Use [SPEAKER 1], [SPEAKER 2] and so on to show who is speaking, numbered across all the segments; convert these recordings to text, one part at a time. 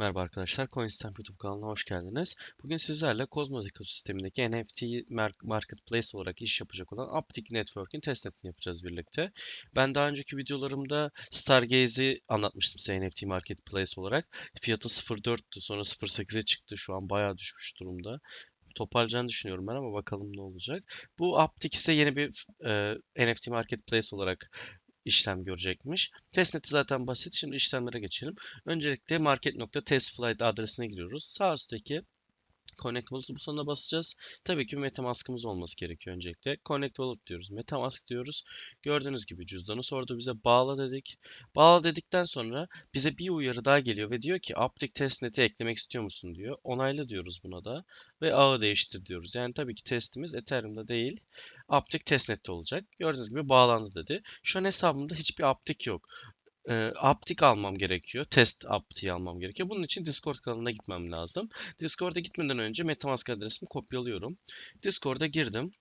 [SPEAKER 1] Merhaba arkadaşlar, CoinStamp YouTube kanalına hoş geldiniz. Bugün sizlerle Cosmos ekosistemindeki NFT mar- marketplace olarak iş yapacak olan Optic Network'in testnetini yapacağız birlikte. Ben daha önceki videolarımda Stargaze'i anlatmıştım size NFT marketplace olarak. Fiyatı 0.4'tü, sonra 0.8'e çıktı. Şu an bayağı düşmüş durumda. Toparlayacağını düşünüyorum ben ama bakalım ne olacak. Bu Optic ise yeni bir e, NFT marketplace olarak işlem görecekmiş. Testnet'i zaten basit. Şimdi işlemlere geçelim. Öncelikle market.testflight adresine giriyoruz. Sağ üstteki Connect Wallet butonuna basacağız. Tabii ki MetaMask'ımız olması gerekiyor öncelikle. Connect Wallet diyoruz. MetaMask diyoruz. Gördüğünüz gibi cüzdanı sordu bize. Bağla dedik. Bağla dedikten sonra bize bir uyarı daha geliyor ve diyor ki Aptic Testnet'i eklemek istiyor musun diyor. Onayla diyoruz buna da. Ve ağı değiştir diyoruz. Yani tabii ki testimiz Ethereum'da değil. Aptic Testnet'te olacak. Gördüğünüz gibi bağlandı dedi. Şu an hesabımda hiçbir Aptic yok e, aptik almam gerekiyor. Test aptiği almam gerekiyor. Bunun için Discord kanalına gitmem lazım. Discord'a gitmeden önce MetaMask adresimi kopyalıyorum. Discord'a girdim.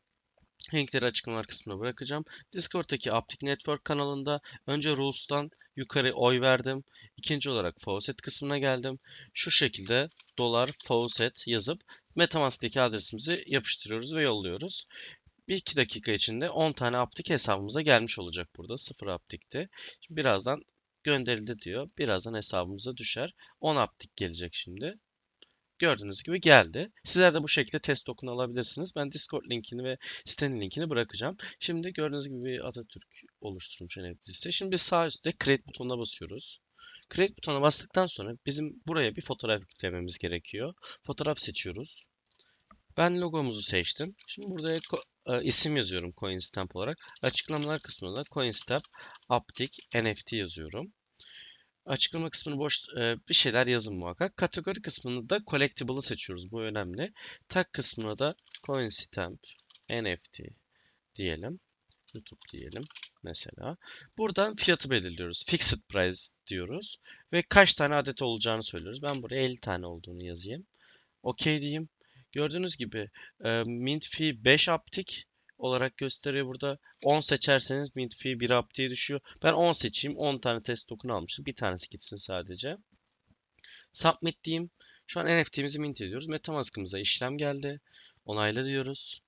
[SPEAKER 1] Linkleri açıklamalar kısmına bırakacağım. Discord'daki Aptic Network kanalında önce Rules'tan yukarı oy verdim. İkinci olarak Faucet kısmına geldim. Şu şekilde dolar Faucet yazıp MetaMask'taki adresimizi yapıştırıyoruz ve yolluyoruz. Bir iki dakika içinde 10 tane aptik hesabımıza gelmiş olacak burada. 0 aptikti. Şimdi birazdan gönderildi diyor. Birazdan hesabımıza düşer. 10 aptik gelecek şimdi. Gördüğünüz gibi geldi. Sizler de bu şekilde test token alabilirsiniz. Ben Discord linkini ve sitenin linkini bırakacağım. Şimdi gördüğünüz gibi bir Atatürk oluşturmuş NFT liste. Şimdi sağ üstte create butonuna basıyoruz. Create butonuna bastıktan sonra bizim buraya bir fotoğraf yüklememiz gerekiyor. Fotoğraf seçiyoruz. Ben logomuzu seçtim. Şimdi burada e, isim yazıyorum CoinStamp olarak. Açıklamalar kısmında da CoinStamp Optic NFT yazıyorum. Açıklama kısmını boş e, bir şeyler yazın muhakkak. Kategori kısmını da Collectible'ı seçiyoruz. Bu önemli. Tag kısmına da CoinStamp NFT diyelim. YouTube diyelim mesela. Buradan fiyatı belirliyoruz. Fixed price diyoruz. Ve kaç tane adet olacağını söylüyoruz. Ben buraya 50 tane olduğunu yazayım. OK diyeyim. Gördüğünüz gibi e, mint fee 5 aptik olarak gösteriyor burada. 10 seçerseniz mint fee 1 aptiğe düşüyor. Ben 10 seçeyim. 10 tane test token almıştım. Bir tanesi gitsin sadece. Submit diyeyim. Şu an NFT'mizi mint ediyoruz. Metamask'ımıza işlem geldi. Onayla diyoruz.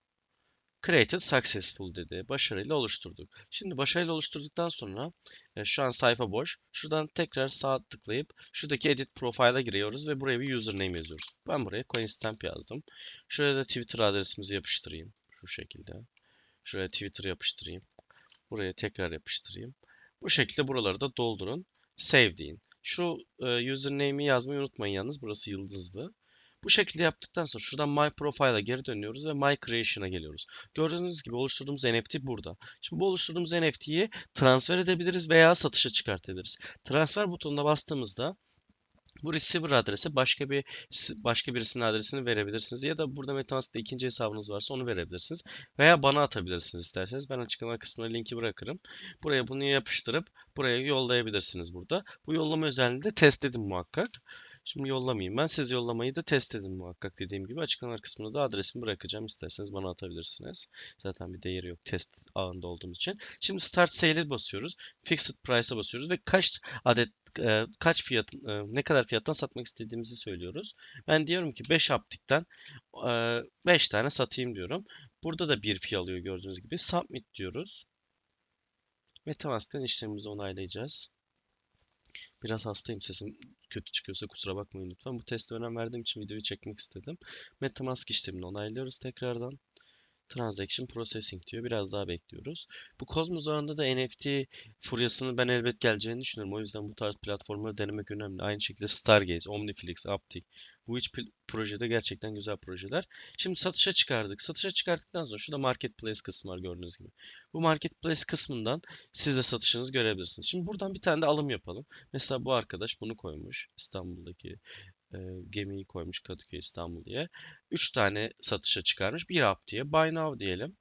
[SPEAKER 1] Created successful dedi. Başarıyla oluşturduk. Şimdi başarıyla oluşturduktan sonra e, şu an sayfa boş. Şuradan tekrar sağ tıklayıp şuradaki edit profile'a giriyoruz ve buraya bir username yazıyoruz. Ben buraya coinstamp yazdım. Şuraya da Twitter adresimizi yapıştırayım. Şu şekilde. Şuraya Twitter yapıştırayım. Buraya tekrar yapıştırayım. Bu şekilde buraları da doldurun. Save deyin. Şu e, username'i yazmayı unutmayın yalnız. Burası yıldızlı. Bu şekilde yaptıktan sonra şuradan My Profile'a geri dönüyoruz ve My Creation'a geliyoruz. Gördüğünüz gibi oluşturduğumuz NFT burada. Şimdi bu oluşturduğumuz NFT'yi transfer edebiliriz veya satışa çıkartabiliriz. Transfer butonuna bastığımızda bu receiver adresi başka bir başka birisinin adresini verebilirsiniz ya da burada MetaMask'ta ikinci hesabınız varsa onu verebilirsiniz veya bana atabilirsiniz isterseniz. Ben açıklama kısmına linki bırakırım. Buraya bunu yapıştırıp buraya yollayabilirsiniz burada. Bu yollama özelliğini de test edin muhakkak. Şimdi yollamayayım. Ben siz yollamayı da test edin muhakkak dediğim gibi. Açıklamalar kısmına da adresimi bırakacağım. İsterseniz bana atabilirsiniz. Zaten bir değeri yok test ağında olduğumuz için. Şimdi Start Sale'e basıyoruz. Fixed Price'a basıyoruz ve kaç adet e, kaç fiyat e, ne kadar fiyattan satmak istediğimizi söylüyoruz. Ben diyorum ki 5 aptikten e, 5 tane satayım diyorum. Burada da bir fiyat alıyor gördüğünüz gibi. Submit diyoruz. Metamask'tan işlemimizi onaylayacağız. Biraz hastayım sesim kötü çıkıyorsa kusura bakmayın lütfen. Bu teste önem verdiğim için videoyu çekmek istedim. Metamask işlemini onaylıyoruz tekrardan. Transaction Processing diyor. Biraz daha bekliyoruz. Bu Cosmos ağında da NFT furyasının ben elbet geleceğini düşünüyorum. O yüzden bu tarz platformları denemek önemli. Aynı şekilde Stargaze, Omniflix, Aptic. Bu üç projede gerçekten güzel projeler. Şimdi satışa çıkardık. Satışa çıkarttıktan sonra şurada Marketplace kısmı var gördüğünüz gibi. Bu Marketplace kısmından siz de satışınızı görebilirsiniz. Şimdi buradan bir tane de alım yapalım. Mesela bu arkadaş bunu koymuş. İstanbul'daki e, gemiyi koymuş Kadıköy İstanbul diye. 3 tane satışa çıkarmış. Bir up diye. Buy now diyelim.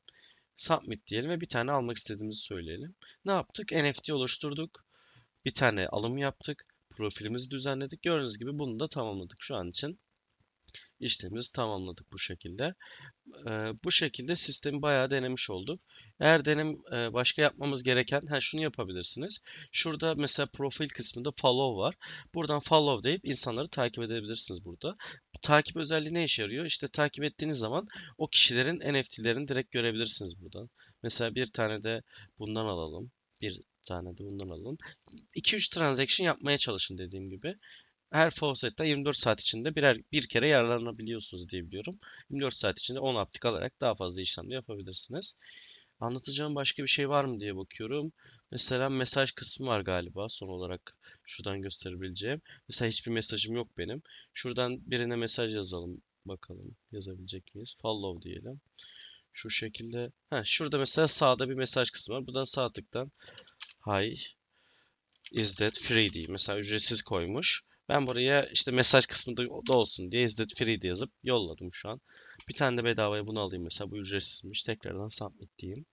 [SPEAKER 1] Submit diyelim ve bir tane almak istediğimizi söyleyelim. Ne yaptık? NFT oluşturduk. Bir tane alım yaptık. Profilimizi düzenledik. Gördüğünüz gibi bunu da tamamladık şu an için. İşlemimizi tamamladık bu şekilde. Ee, bu şekilde sistemi bayağı denemiş olduk. Eğer denem e, başka yapmamız gereken, ha şunu yapabilirsiniz. Şurada mesela profil kısmında follow var. Buradan follow deyip insanları takip edebilirsiniz burada. Bu takip özelliği ne işe yarıyor? İşte takip ettiğiniz zaman o kişilerin NFT'lerini direkt görebilirsiniz buradan. Mesela bir tane de bundan alalım. Bir tane de bundan alalım. 2-3 transaction yapmaya çalışın dediğim gibi. Her faucet'ten 24 saat içinde birer bir kere yararlanabiliyorsunuz diye biliyorum. 24 saat içinde 10 aptik alarak daha fazla işlem de yapabilirsiniz. Anlatacağım başka bir şey var mı diye bakıyorum. Mesela mesaj kısmı var galiba son olarak şuradan gösterebileceğim. Mesela hiçbir mesajım yok benim. Şuradan birine mesaj yazalım. Bakalım yazabilecek miyiz? Follow diyelim. Şu şekilde. Ha, şurada mesela sağda bir mesaj kısmı var. Buradan sağ tıktan Hi is that free diye mesela ücretsiz koymuş. Ben buraya işte mesaj kısmında da olsun diye that free diye yazıp yolladım şu an. Bir tane de bedavaya bunu alayım mesela bu ücretsizmiş. Tekrardan submit diyeyim.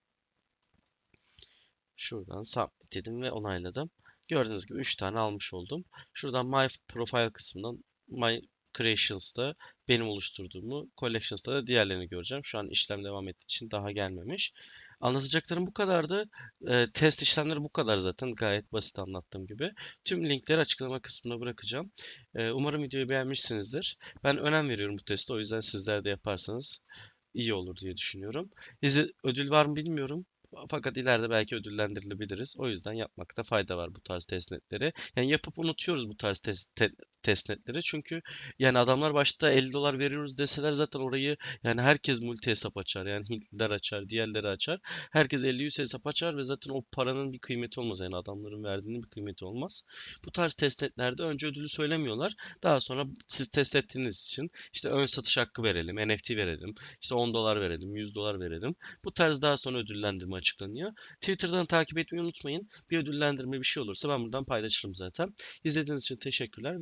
[SPEAKER 1] Şuradan submit dedim ve onayladım. Gördüğünüz gibi 3 tane almış oldum. Şuradan my profile kısmından my creations'ta benim oluşturduğumu, collections'ta da diğerlerini göreceğim. Şu an işlem devam ettiği için daha gelmemiş. Anlatacaklarım bu kadardı. Ee, test işlemleri bu kadar zaten. Gayet basit anlattığım gibi. Tüm linkleri açıklama kısmına bırakacağım. Ee, umarım videoyu beğenmişsinizdir. Ben önem veriyorum bu teste. O yüzden sizler de yaparsanız iyi olur diye düşünüyorum. İzi, ödül var mı bilmiyorum. Fakat ileride belki ödüllendirilebiliriz. O yüzden yapmakta fayda var bu tarz testnetleri. Yani yapıp unutuyoruz bu tarz test, te, testnetleri. Çünkü yani adamlar başta 50 dolar veriyoruz deseler zaten orayı yani herkes multi hesap açar. Yani Hintliler açar, diğerleri açar. Herkes 50-100 hesap açar ve zaten o paranın bir kıymeti olmaz. Yani adamların verdiğinin bir kıymeti olmaz. Bu tarz testnetlerde önce ödülü söylemiyorlar. Daha sonra siz test ettiğiniz için işte ön satış hakkı verelim, NFT verelim, işte 10 dolar verelim, 100 dolar verelim. Bu tarz daha sonra ödüllendirme açıklanıyor. Twitter'dan takip etmeyi unutmayın. Bir ödüllendirme bir şey olursa ben buradan paylaşırım zaten. İzlediğiniz için teşekkürler.